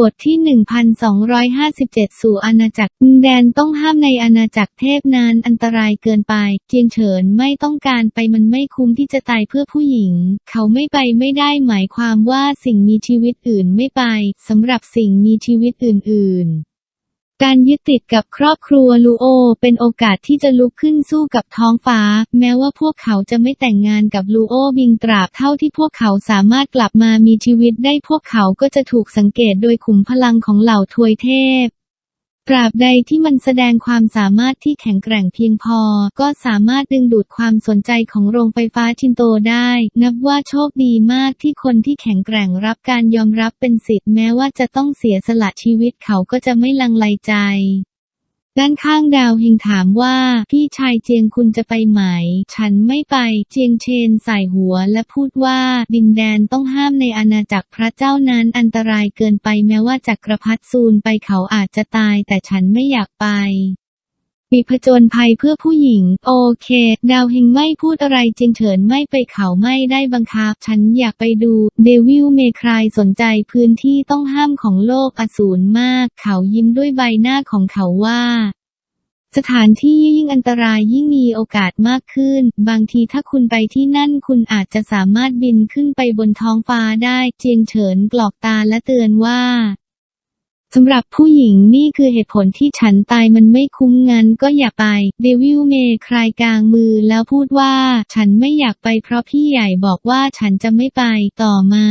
บทที่ 1257 สู่อาณาจักรแดนต้องห้ามในอาณาจักรเทพนานอันตรายเกินไป เจียงเฉินไม่ต้องการไปมันไม่คุ้มที่จะตายเพื่อผู้หญิง เขาไม่ไปไม่ได้หมายความว่าสิ่งมีชีวิตอื่นไม่ไปสำหรับสิ่งมีชีวิตอื่น ๆ การยึดติดกับครอบครัวลูโอ เป็นโอกาสที่จะลุกขึ้นสู้กับท้องฟ้า แม้ว่าพวกเขาจะไม่แต่งงานกับลูโอบิงตราบเท่าที่พวกเขาสามารถกลับมามีชีวิตได้พวกเขาก็จะถูกสังเกตโดยขุมพลังของเหล่าทวยเทพ ตราบใดที่มันแสดงความสามารถที่แข็งแกร่งเพียงพอ ก็สามารถดึงดูดความสนใจของโรงไฟฟ้าชินโตได้ นับว่าโชคดีมากที่คนที่แข็งแกร่งรับการยอมรับเป็นสิทธิ์แม้ว่าจะต้องเสียสละชีวิตเขาก็จะไม่ลังเลใจ ด้านข้างดาวเฮงถามว่าพี่ชายเจียงคุณจะไปไหม ฉันไม่ไปเจียงเชนใส่หัวและพูดว่าดินแดนต้องห้ามในอาณาจักรพระเจ้านั้นอันตรายเกินไปแม้ว่าจักรพรรดิซูนไปเขาอาจจะตายแต่ฉันไม่อยากไป มีผจญภัยเพื่อผู้หญิง โอเค ดาวเฮงไม่พูดอะไรเจียงเฉินไม่ไปเขาไม่ได้บังคับ ฉันอยากไปดู เดวิลเมครายสนใจพื้นที่ต้องห้ามของโลกอสูรมาก เขายิ้มด้วยใบหน้าของเขาว่าสถานที่ยิ่งอันตรายยิ่งมีโอกาสมากขึ้น บางทีถ้าคุณไปที่นั่นคุณอาจจะสามารถบินขึ้นไปบนท้องฟ้าได้ เจียงเฉินกรอกตาและเตือนว่า สำหรับผู้หญิงนี่คือเหตุผลที่ฉันตายมันไม่คุ้มงั้นก็อย่าไป เดวิลเมย์คลายกลางมือแล้วพูดว่า ฉันไม่อยากไปเพราะพี่ใหญ่บอกว่าฉันจะไม่ไปต่อมา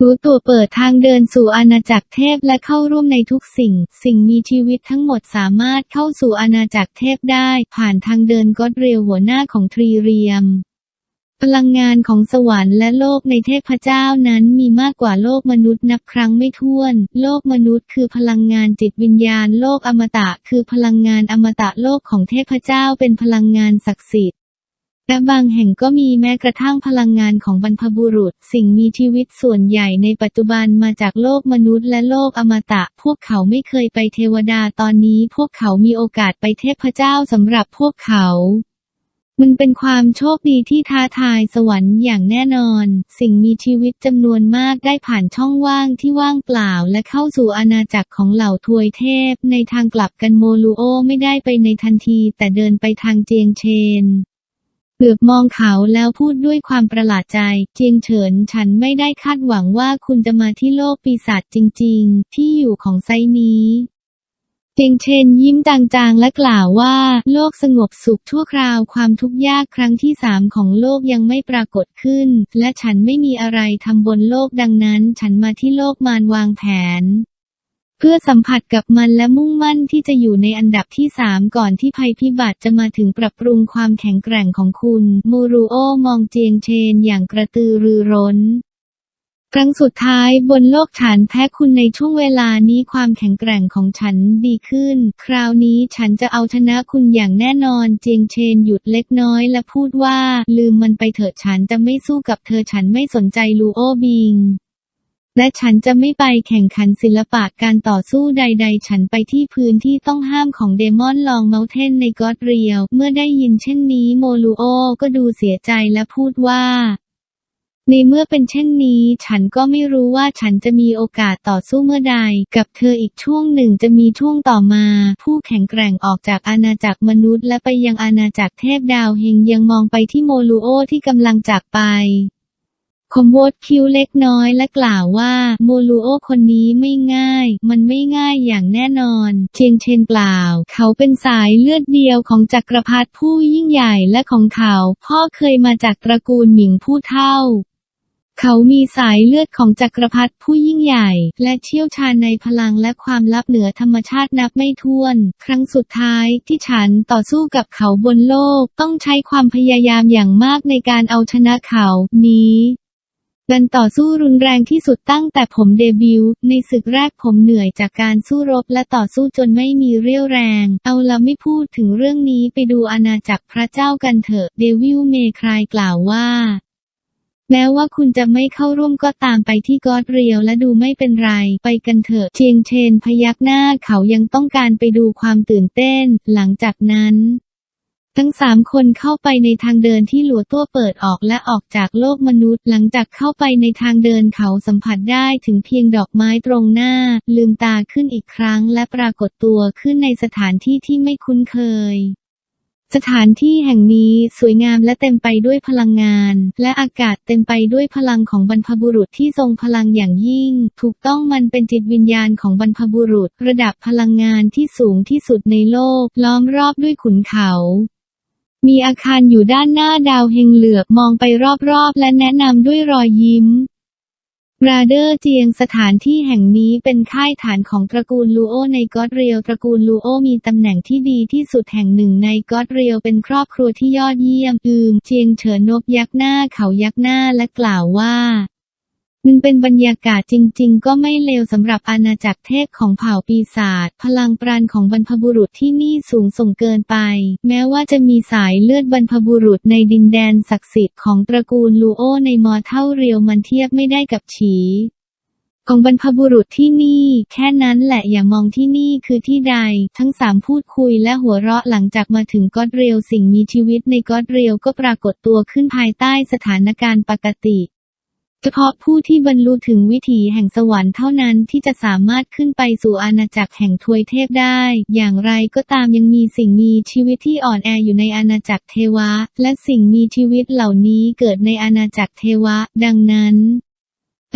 รู้ตัวเปิดทางเดินสู่อาณาจักรเทพและเข้าร่วมในทุกสิ่ง สิ่งมีชีวิตทั้งหมดสามารถเข้าสู่อาณาจักรเทพได้ ผ่านทางเดินก็เรียวหัวหน้าของทรีเรียม พลังงานของสวรรค์และโลกในเทพเจ้านั้นมีมากกว่าโลกมนุษย์นับครั้งไม่ถ้วน โลกมนุษย์คือพลังงานจิตวิญญาณ โลกอมตะคือพลังงานอมตะโลกของเทพเจ้าเป็นพลังงานศักดิ์สิทธิ์และบางแห่งก็มีแม้กระทั่งพลังงานของบรรพบุรุษ สิ่งมีชีวิตส่วนใหญ่ในปัจจุบันมาจากโลกมนุษย์และโลกอมตะ พวกเขาไม่เคยไปเทวดาตอนนี้ พวกเขามีโอกาสไปเทพเจ้าสำหรับพวกเขา มันเป็นความโชคดีที่ท้าทายสวรรค์อย่างแน่นอน สิ่งมีชีวิตจำนวนมากได้ผ่านช่องว่างที่ว่างเปล่าและเข้าสู่อาณาจักรของเหล่าทวยเทพ ในทางกลับกันโมลูโอไม่ได้ไปในทันทีแต่เดินไปทางเจียงเชนเหลือบมองเขาแล้วพูดด้วยความประหลาดใจ เจียงเฉินฉันไม่ได้คาดหวังว่าคุณจะมาที่โลกปีศาจจริง ๆ ที่อยู่ของไซนี้ เจียงเชนยิ้มจางๆและกล่าวว่า โลกสงบสุขชั่วคราวความทุกข์ยากครั้งที่สามของโลกยังไม่ปรากฏขึ้น และฉันไม่มีอะไรทำบนโลกดังนั้น ฉันมาที่โลกมารวางแผน เพื่อสัมผัสกับมันและมุ่งมั่นที่จะอยู่ในอันดับที่สามก่อนที่ภัยพิบัติจะมาถึงปรับปรุงความแข็งแกร่งของคุณ มูรูโอมองเจียงเชนอย่างกระตือรือร้น ครั้งสุดท้ายบนโลกฉันแพ้คุณในช่วงเวลานี้ความแข็งแกร่งของฉันดีขึ้น คราวนี้ฉันจะเอาชนะคุณอย่างแน่นอน เจียงเชนหยุดเล็กน้อยและพูดว่า ลืมมันไปเถอะฉันจะไม่สู้กับเธอฉันไม่สนใจลูโอบิง และฉันจะไม่ไปแข่งขันศิลปะการต่อสู้ใด ๆ ฉันไปที่พื้นที่ต้องห้ามของเดมอนลองเมลเทนในกอดเรียว เมื่อได้ยินเช่นนี้โมลูโอก็ดูเสียใจและพูดว่า ในเมื่อเป็นเช่นนี้ ฉันก็ไม่รู้ว่าฉันจะมีโอกาสต่อสู้เมื่อใด กับเธออีกช่วงหนึ่งจะมีช่วงต่อมา ผู้แข็งแกร่งออกจากอาณาจักรมนุษย์ และไปยังอาณาจักรเทพดาวเฮงยังมองไปที่โมลูโอที่กำลังจากไปคมโวดคิ้วเล็กน้อยและกล่าวว่า โมลูโอคนนี้ไม่ง่าย มันไม่ง่ายอย่างแน่นอน เชียงเชนกล่าว เขาเป็นสายเลือดเดียวของจักรพรรดิผู้ยิ่งใหญ่และของเขา พ่อเคยมาจากตระกูลหมิงผู้เท่า เขามีสายเลือดของจักรพรรดิผู้ยิ่งใหญ่ และเชี่ยวชาญในพลังและความลับเหนือธรรมชาตินับไม่ถ้วน ครั้งสุดท้ายที่ฉันต่อสู้กับเขาบนโลก ต้องใช้ความพยายามอย่างมากในการเอาชนะเขา นี้การต่อสู้รุนแรงที่สุดตั้งแต่ผมเดบิวต์ในศึกแรกผมเหนื่อยจากการสู้รบและต่อสู้จนไม่มีเรี่ยวแรง เอาละไม่พูดถึงเรื่องนี้ไปดูอาณาจักรพระเจ้ากันเถอะ เดวิลเมครายกล่าวว่า แม้ว่าคุณจะไม่เข้าร่วมก็ตามไปที่กอดเรียวและดูไม่เป็นไร ไปกันเถอะ เชียงเชนพยักหน้าเขายังต้องการไปดูความตื่นเต้น หลังจากนั้น ทั้งสามคนเข้าไปในทางเดินที่หลัวตัวเปิดออกและออกจากโลกมนุษย์ หลังจากเข้าไปในทางเดินเขาสัมผัสได้ถึงเพียงดอกไม้ตรงหน้า ลืมตาขึ้นอีกครั้งและปรากฏตัวขึ้นในสถานที่ที่ไม่คุ้นเคย สถานที่แห่งนี้สวยงามและเต็มไปด้วยพลังงาน และอากาศเต็มไปด้วยพลังของบรรพบุรุษที่ทรงพลังอย่างยิ่ง ถูกต้องมันเป็นจิตวิญญาณของบรรพบุรุษ ระดับพลังงานที่สูงที่สุดในโลก ล้อมรอบด้วยขุนเขามีอาคารอยู่ด้านหน้าดาวเฮงเหลือบมองไปรอบๆ และแนะนำด้วยรอยยิ้ม ราเดอร์เจียงสถานที่แห่งนี้เป็นค่ายฐานของตระกูลลูโอในก็อดเรียว ตระกูลลูโอมีตำแหน่งที่ดีที่สุดแห่งหนึ่งในก็อดเรียวเป็นครอบครัวที่ยอดเยี่ยมอืมเจียงเฉินนกยักษ์หน้าเขายักษ์หน้าและกล่าวว่า มันเป็นบรรยากาศจริง ๆ ก็ไม่เลวสำหรับอาณาจักรเทพของเผ่าปีศาจพลังปราณของบรรพบุรุษที่นี่สูงส่งเกินไป แม้ว่าจะมีสายเลือดบรรพบุรุษในดินแดนศักดิ์สิทธิ์ของตระกูลลูโอในมอเท่าเรียวมันเทียบไม่ได้กับฉีของบรรพบุรุษที่นี่ แค่นั้นแหละอย่ามองที่นี่คือที่ใด ทั้งสามพูดคุยและหัวเราะหลังจากมาถึงก็อดเรียวสิ่งมีชีวิตในก็อดเรียวก็ปรากฏตัวขึ้นภายใต้สถานการณ์ปกติ เฉพาะผู้ที่บรรลุถึงวิถีแห่งสวรรค์เท่านั้นที่จะสามารถขึ้นไปสู่อาณาจักรแห่งทวยเทพได้ อย่างไรก็ตามยังมีสิ่งมีชีวิตที่อ่อนแออยู่ในอาณาจักรเทวะ และสิ่งมีชีวิตเหล่านี้เกิดในอาณาจักรเทวะ ดังนั้น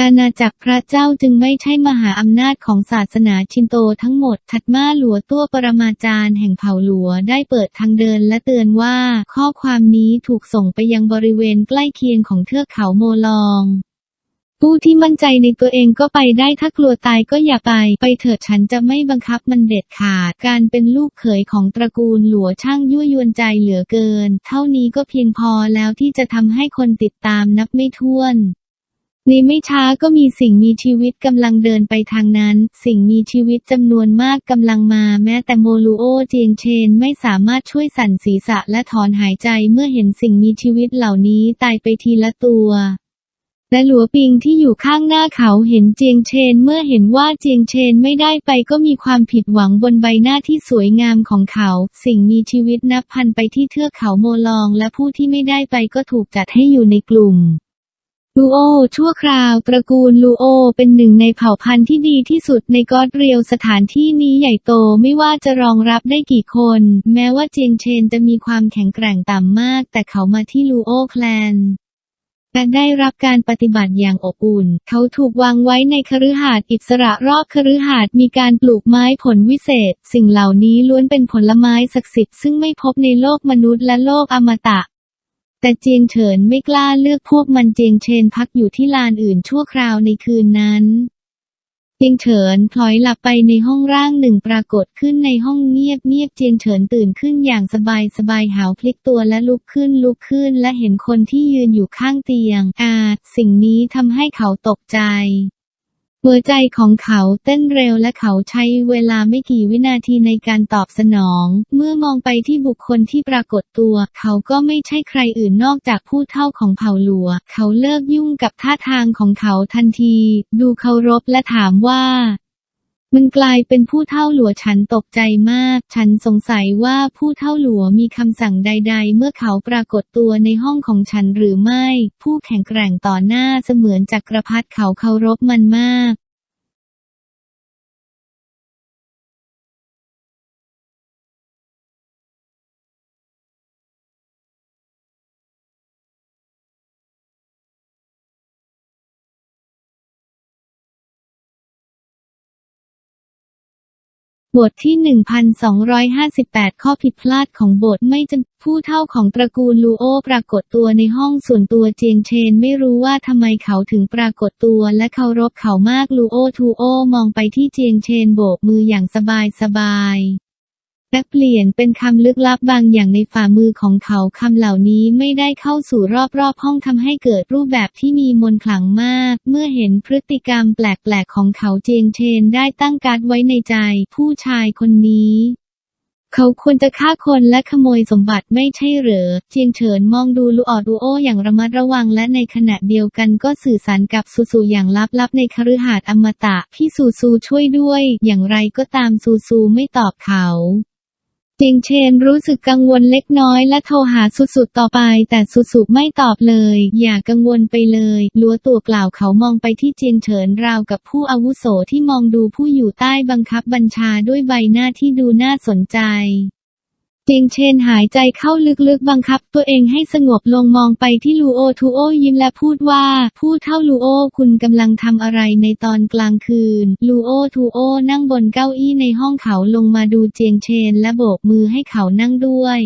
อาณาจักรพระเจ้าจึงไม่ใช่มหาอำนาจของศาสนาชินโตทั้งหมด ถัดมาหลัวตัวปรมาจารย์แห่งเผ่าหลัวได้เปิดทางเดินและเตือนว่าข้อความนี้ถูกส่งไปยังบริเวณใกล้เคียงของเทือกเขาโมลอง ผู้ที่มั่นใจในตัวเองก็ไปได้ถ้ากลัวตายก็อย่าไป ไปเถิดฉันจะไม่บังคับมันเด็ดขาด การเป็นลูกเขยของตระกูลหลัวช่างยั่วยวนใจเหลือเกิน เท่านี้ก็เพียงพอแล้วที่จะทำให้คนติดตามนับไม่ถ้วนในไม่ช้าก็มีสิ่งมีชีวิตกำลังเดินไปทางนั้น สิ่งมีชีวิตจำนวนมากกำลังมาแม้แต่โมลูโอเจียงเชนไม่สามารถช่วยสั่นศีรษะและถอนหายใจเมื่อเห็นสิ่งมีชีวิตเหล่านี้ตายไปทีละตัว และหลัวปิงที่อยู่ข้างหน้าเขาเห็นเจียงเชน เมื่อเห็นว่าเจียงเชนไม่ได้ไปก็มีความผิดหวังบนใบหน้าที่สวยงามของเขา สิ่งมีชีวิตนับพันไปที่เทือกเขาโมลอง และผู้ที่ไม่ได้ไปก็ถูกจัดให้อยู่ในกลุ่มลูโอ ชั่วคราว ตระกูลลูโอ เป็นหนึ่งในเผ่าพันธุ์ที่ดีที่สุดในกอดเรียวสถานที่นี้ใหญ่โตไม่ว่าจะรองรับได้กี่คน แม้ว่าเจียงเชนจะมีความแข็งแกร่งต่ำมาก แต่เขามาที่ลูโอแคลน และได้รับการปฏิบัติอย่างอบอุ่น เขาถูกวางไว้ในคฤหาสน์อิสระรอบคฤหาสน์มีการปลูกไม้ผลวิเศษ สิ่งเหล่านี้ล้วนเป็นผลไม้ศักดิ์สิทธิ์ซึ่งไม่พบในโลกมนุษย์และโลกอมตะ แต่เจียงเฉินไม่กล้าเลือกพวกมันเจียงเชนพักอยู่ที่ลานอื่นชั่วคราวในคืนนั้น จียงเฉินพลอยหลับไปในห้องร่างหนึ่งปรากฏขึ้นในห้องเงียบเงียบเจียงเฉินตื่นขึ้นอย่างสบายสบายหาวพลิกตัวและลุกขึ้นลุกขึ้นและเห็นคนที่ยืนอยู่ข้างเตียง อาสิ่งนี้ทำให้เขาตกใจ หัวใจของเขาเต้นเร็วและเขาใช้เวลาไม่กี่วินาทีในการตอบสนอง เมื่อมองไปที่บุคคลที่ปรากฏตัว เขาก็ไม่ใช่ใครอื่นนอกจากผู้เท่าของเผ่าหลัว เขาเลิกยุ่งกับท่าทางของเขาทันที ดูเคารพและถามว่า มันกลายเป็นผู้เท่าหลัวฉันตกใจมาก ฉันสงสัยว่าผู้เท่าหลัวมีคำสั่งใด ๆ เมื่อเขาปรากฏตัวในห้องของฉันหรือไม่ ผู้แข็งแกร่งต่อหน้าเสมือนจักรพรรดิเขาเคารพมันมาก บทที่ 1258 ข้อผิดพลาดของบทไม่จำผู้เท่าของตระกูลลูโอปรากฏตัวในห้องส่วนตัวเจียงเชนไม่รู้ว่าทำไมเขาถึงปรากฏตัวและเคารพเขามากลูโอทูโอมองไปที่เจียงเชนโบกมืออย่างสบายสบาย และเปลี่ยนเป็นคำลึกลับบางอย่างในฝ่ามือของเขาคำเหล่านี้ไม่ได้เข้าสู่รอบๆห้องทำให้เกิดรูปแบบที่มีมนขลังมาก เมื่อเห็นพฤติกรรมแปลกๆของเขาเจียงเชนได้ตั้งการดไว้ในใจผู้ชายคนนี้เขาควรจะฆ่าคนและขโมยสมบัติไม่ใช่เหรอ เจียงเฉินมองดูลูออดูโออย่างระมัดระวังและในขณะเดียวกันก็สื่อสารกับซูซูอย่างลับๆในคฤหาสน์อมตะ พี่ซูซูช่วยด้วย อย่างไรก็ตามซูซูไม่ตอบเขา จิงเชนรู้สึกกังวลเล็กน้อยและโทรหาสุสุต่อไป แต่สุสุไม่ตอบเลย อย่ากังวลไปเลยลัวตัวกล่าวเขามองไปที่เจียงเฉินราวกับผู้อาวุโสที่มองดูผู้อยู่ใต้บังคับบัญชาด้วยใบหน้าที่ดูน่าสนใจ เจียงเชนหายใจเข้าลึกๆ บังคับตัวเองให้สงบลงมองไปที่ลูโอทูโอยิ้มและพูดว่าผู้เท่าลูโอคุณกำลังทำอะไรในตอนกลางคืน ลูโอทูโอนั่งบนเก้าอี้ในห้องเขาลงมาดูเจียงเชนและโบกมือให้เขานั่งด้วย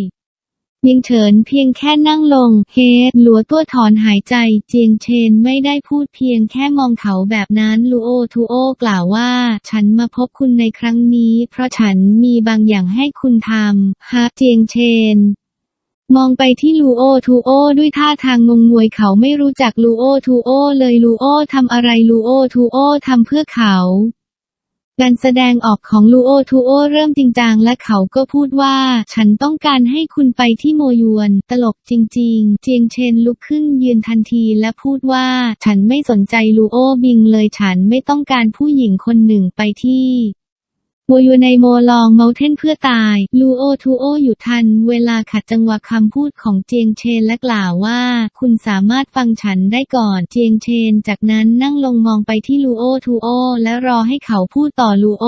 ยงเฉินเพียงแค่นั่งลง เฮหลัวตัวถอนหายใจ เจียงเชนไม่ได้พูดเพียงแค่มองเขาแบบนั้นลูโอทูโอกล่าวว่า ฉันมาพบคุณในครั้งนี้ เพราะฉันมีบางอย่างให้คุณทำฮะเจียงเชนมองไปที่ลูโอทูโอด้วยท่าทางงงงวยเขาไม่รู้จักลูโอทูโอเลยลูโอทำอะไรลูโอทูโอทำเพื่อเขา การแสดงออกของลูโอทูโอเริ่มจริงจังและเขาก็พูดว่า ฉันต้องการให้คุณไปที่โมยวน ตลกจริง ๆ เจียงเชนลุกขึ้นยืนทันทีและพูดว่า ฉันไม่สนใจลูโอบิงเลยฉันไม่ต้องการผู้หญิงคนหนึ่งไปที่ โมยูในโมลองเมาเทนเพื่อตาย ลูโอทูโออยู่ทัน เวลาขัดจังหวะคำพูดของเจียงเชนและกล่าวว่า คุณสามารถฟังฉันได้ก่อนเจียงเชน จากนั้นนั่งลงมองไปที่ลูโอทูโอและรอให้เขาพูดต่อลูโอ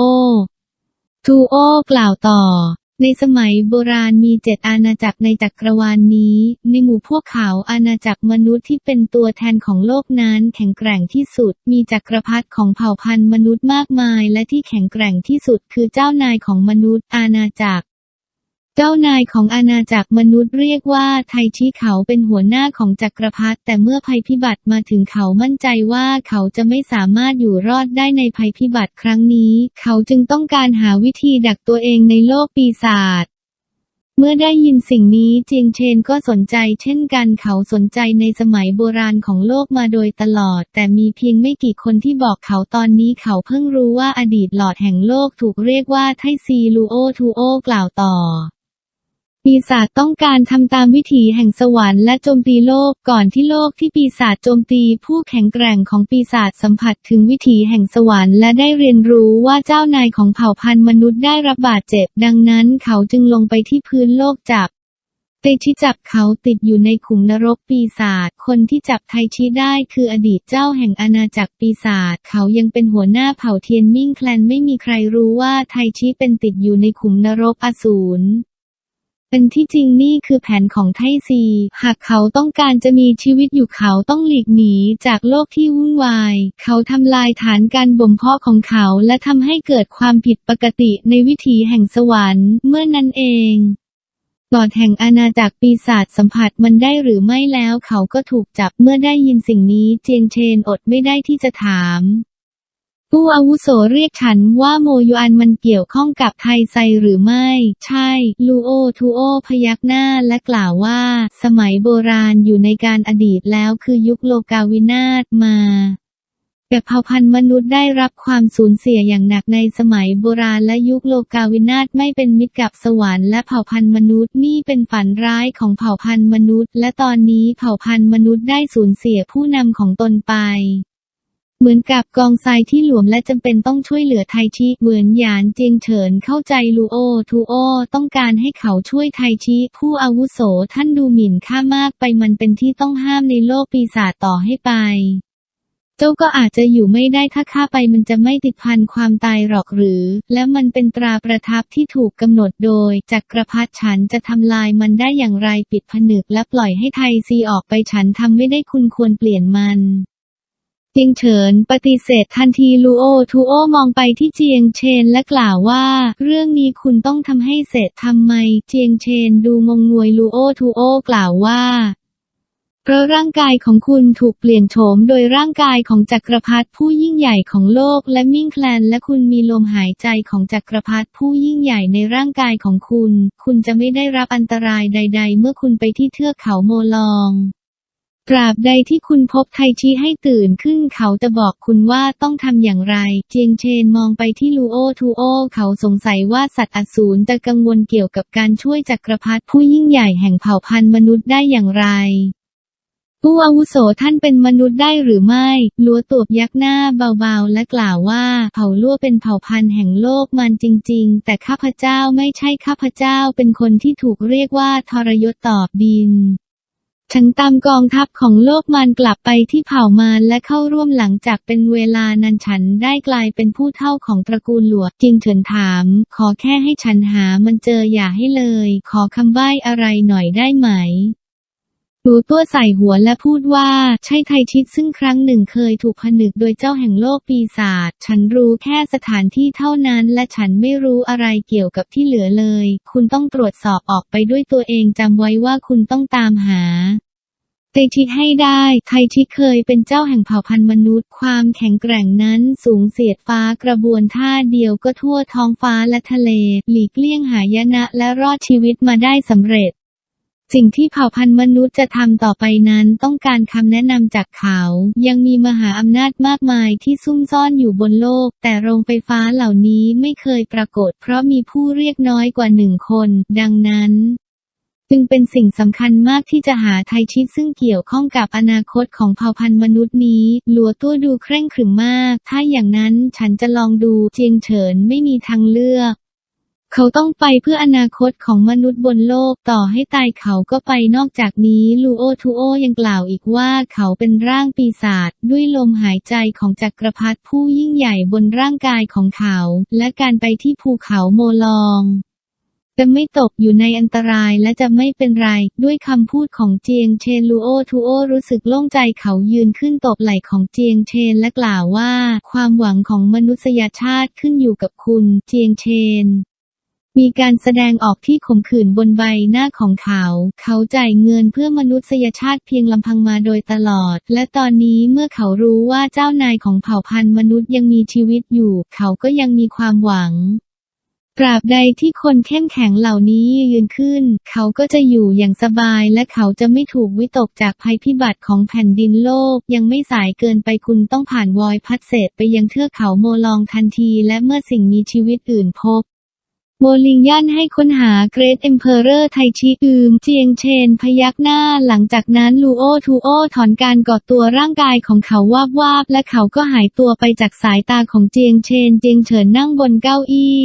ทูโอกล่าวต่อ ในสมัยโบราณมีเจ็ดอาณาจักรในจักรวาลนนี้ ในหมู่พวกเขาอาณาจักรมนุษย์ที่เป็นตัวแทนของโลกนั้นแข็งแกร่งที่สุด มีจักรพรรดิของเผ่าพันธุ์มนุษย์มากมาย และที่แข็งแกร่งที่สุดคือเจ้านายของมนุษย์อาณาจักร เจ้านายของอาณาจักรมนุษย์เรียกว่าไทชิเขาเป็นหัวหน้าของจักรพรรดิแต่เมื่อภัยพิบัติมาถึงเขามั่นใจว่าเขาจะไม่สามารถอยู่รอดได้ในภัยพิบัติครั้งนี้ เขาจึงต้องการหาวิธีดักตัวเองในโลกปีศาจเมื่อได้ยินสิ่งนี้เจียงเชนก็สนใจเช่นกันเขาสนใจในสมัยโบราณของโลกมาโดยตลอด แต่มีเพียงไม่กี่คนที่บอกเขาตอนนี้เขาเพิ่งรู้ว่าอดีตหลอดแห่งโลกถูกเรียกว่าไทซีลูโอทูโอกล่าวต่อ ปีศาจต้องการทำตามวิถีแห่งสวรรค์และโจมตีโลกก่อนที่โลกที่ปีศาจโจมตีผู้แข็งแกร่งของปีศาจสัมผัสถึงวิถีแห่งสวรรค์และได้เรียนรู้ว่าเจ้านายของเผ่าพันธุ์มนุษย์ได้รับบาดเจ็บ ดังนั้นเขาจึงลงไปที่พื้นโลกจับไทชิจับเขาติดอยู่ในขุมนรกปีศาจ คนที่จับไทชิได้คืออดีตเจ้าแห่งอาณาจักรปีศาจ เขายังเป็นหัวหน้าเผ่าเทียนมิ่งแคลนไม่มีใครรู้ว่าไทชิเป็นติดอยู่ในขุมนรกอสูร เป็นที่จริงนี่คือแผนของไทซี หากเขาต้องการจะมีชีวิตอยู่เขาต้องหลีกหนีจากโลกที่วุ่นวาย เขาทำลายฐานการบ่มเพาะของเขาและทำให้เกิดความผิดปกติในวิถีแห่งสวรรค์เมื่อนั้นเองหลอดแห่งอาณาจักรปีศาจสัมผัสมันได้หรือไม่แล้วเขาก็ถูกจับเมื่อได้ยินสิ่งนี้เจียงเชนอดไม่ได้ที่จะถาม ผู้อาวุโสเรียกฉันว่าโมยอันมันเกี่ยวข้องกับไทไซหรือไม่ ใช่ ลูโอทูโอพยักหน้าและกล่าวว่า สมัยโบราณอยู่ในการอดีตแล้วคือยุคโลกาวินาศมาแต่เผ่าพันธุ์มนุษย์ได้รับความสูญเสียอย่างหนักในสมัยโบราณและยุคโลกาวินาศไม่เป็นมิตรกับสวรรค์และเผ่าพันธุ์มนุษย์นี่เป็นฝันร้ายของเผ่าพันธุ์มนุษย์ และตอนนี้เผ่าพันธุ์มนุษย์ได้สูญเสียผู้นำของตนไป เหมือนกับกองทรายที่หลวมและจำเป็นต้องช่วยเหลือไทชิเหมือนหยานเจียงเฉินเข้าใจลูโอทูโอต้องการให้เขาช่วยไทชิผู้อาวุโสท่านดูหมิ่นข้ามากไปมันเป็นที่ต้องห้ามในโลกปีศาจต่อให้ไป เจ้าก็อาจจะอยู่ไม่ได้ถ้าข้าไปมันจะไม่ติดพันความตายหรอกหรือ และมันเป็นตราประทับที่ถูกกำหนดโดยจักรพรรดิฉันจะทำลายมันได้อย่างไรปิดผนึกและปล่อยให้ไทซีออกไปฉันทำไม่ได้คุณควรเปลี่ยนมัน เจียงเฉินปฏิเสธทันทีลูโอทูโอมองไปที่เจียงเชนและกล่าวว่า เรื่องนี้คุณต้องทำให้เสร็จทำไม เจียงเชนดูงงงวยลูโอทูโอกล่าวว่าเพราะร่างกายของคุณถูกเปลี่ยนโฉมโดยร่างกายของจักรพรรดิผู้ยิ่งใหญ่ของโลกและมิ่งแคลนและคุณมีลมหายใจของจักรพรรดิผู้ยิ่งใหญ่ในร่างกายของคุณ คุณจะไม่ได้รับอันตรายใด ๆ เมื่อคุณไปที่เทือกเขาโมลอง ตราบใดที่คุณพบไทชิให้ตื่นขึ้นเขาจะบอกคุณว่าต้องทำอย่างไร เจียงเชนมองไปที่ลูโอทูโอ เขาสงสัยว่าสัตว์อสูรจะกังวลเกี่ยวกับการช่วยจักรพรรดิผู้ยิ่งใหญ่แห่งเผ่าพันธุ์มนุษย์ได้อย่างไรผู้อาวุโสท่านเป็นมนุษย์ได้หรือไม่ ลัวตวบยักหน้าเบาๆ และกล่าวว่า เผ่าลั่วเป็นเผ่าพันธุ์แห่งโลกมันจริง ๆ แต่ข้าพเจ้าไม่ใช่ข้าพเจ้าเป็นคนที่ถูกเรียกว่าทรยศตอบบิน ฉันตามกองทัพของโลกมันกลับไปที่เผ่ามารและเข้าร่วมหลังจากเป็นเวลานานฉันได้กลายเป็นผู้เท่าของตระกูลหลวงจิงเฉินถาม ขอแค่ให้ฉันหามันเจออย่าให้เลย ขอคำใบ้อะไรหน่อยได้ไหม หลูตัวใส่หัวและพูดว่า ใช่ไทชิตซึ่งครั้งหนึ่งเคยถูกผนึกโดยเจ้าแห่งโลกปีศาจฉันรู้แค่สถานที่เท่านั้น และฉันไม่รู้อะไรเกี่ยวกับที่เหลือเลย คุณต้องตรวจสอบออกไปด้วยตัวเองจำไว้ว่าคุณต้องตามหาไทชิให้ได้ ไทชิเคยเป็นเจ้าแห่งเผ่าพันธุ์มนุษย์ ความแข็งแกร่งนั้นสูงเสียดฟ้ากระบวนท่าเดียวก็ทั่วท้องฟ้าและทะเล หลีกเลี่ยงหายนะและรอดชีวิตมาได้สำเร็จ สิ่งที่เผ่าพันธุ์มนุษย์จะทำต่อไปนั้นต้องการคำแนะนำจากเขา ยังมีมหาอำนาจมากมายที่ซุ่มซ่อนอยู่บนโลก แต่โรงไฟฟ้าเหล่านี้ไม่เคยปรากฏ เพราะมีผู้เรียกน้อยกว่าหนึ่งคน ดังนั้นจึงเป็นสิ่งสำคัญมากที่จะหาไทชิตซึ่งเกี่ยวข้องกับอนาคตของเผ่าพันธุ์มนุษย์นี้ หลัวตัวดูเคร่งขรึมมาก ถ้าอย่างนั้นฉันจะลองดูเจียงเฉินไม่มีทางเลือก เขาต้องไปเพื่ออนาคตของมนุษย์บนโลกต่อให้ตายเขาก็ไปนอกจากนี้ลูโอทูโอยังกล่าวอีกว่าเขาเป็นร่างปีศาจด้วยลมหายใจของจักรพรรดิผู้ยิ่งใหญ่บนร่างกายของเขา และการไปที่ภูเขาโมลองจะไม่ตกอยู่ในอันตรายและจะไม่เป็นไร ด้วยคำพูดของเจียงเชนลูโอทูโอรู้สึกโล่งใจเขายืนขึ้นตบไหล่ของเจียงเชนและกล่าวว่า ความหวังของมนุษยชาติขึ้นอยู่กับคุณ เจียงเชน มีการแสดงออกที่ข่มขืนบนใบหน้าของเขา เขาจ่ายเงินเพื่อมนุษยชาติเพียงลำพังมาโดยตลอด และตอนนี้เมื่อเขารู้ว่าเจ้านายของเผ่าพันธุ์มนุษย์ยังมีชีวิตอยู่ เขาก็ยังมีความหวังตราบใดที่คนเข้มแข็งเหล่านี้ยืนขึ้น เขาก็จะอยู่อย่างสบายและเขาจะไม่ถูกวิตกจากภัยพิบัติของแผ่นดินโลก ยังไม่สายเกินไปคุณต้องผ่านวอยพัดเศษไปยังเทือกเขาโมลองทันที และเมื่อสิ่งมีชีวิตอื่นพบ โมลิงยันให้ค้นหาเกร t เอมเพอเรอร์ไทชิอืมเจียงเชนพยักหน้าหลังจากนั้นลูโอทูโอถอนการกอดตัวร่างกายของเขาวาบวาบและเขาก็หายตัวไปจากสายตาของเจียงเชน เจียงเฉินนั่งบนเก้าอี้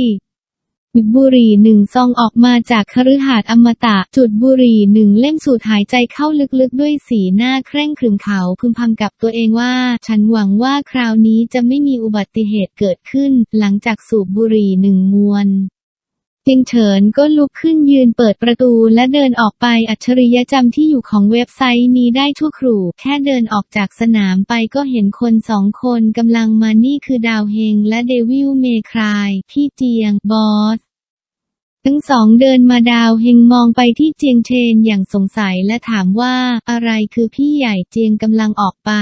จุดบุหรี่หนึ่งซองออกมาจากคฤหาสน์อมตะ จุดบุหรี่หนึ่งเล่มสูดหายใจเข้าลึกๆ ด้วยสีหน้าเคร่งขรึมเขาพึมพำกับตัวเองว่า ฉันหวังว่าคราวนี้จะไม่มีอุบัติเหตุเกิดขึ้น หลังจากสูบบุหรี่หนึ่งมวน จียงเฉินก็ลุกขึ้นยืนเปิดประตูและเดินออกไปอัจฉริยะจำที่อยู่ของเว็บไซต์นี้ได้ชั่วครู่ แค่เดินออกจากสนามไปก็เห็นคนสองคนกำลังมานี่คือดาวเฮงและเดวิลเมครายพี่เจียง บอสทั้งสองเดินมาดาวเฮงมองไปที่เจียงเชนอย่างสงสัยและถามว่าอะไรคือพี่ใหญ่เจียงกำลังออกไป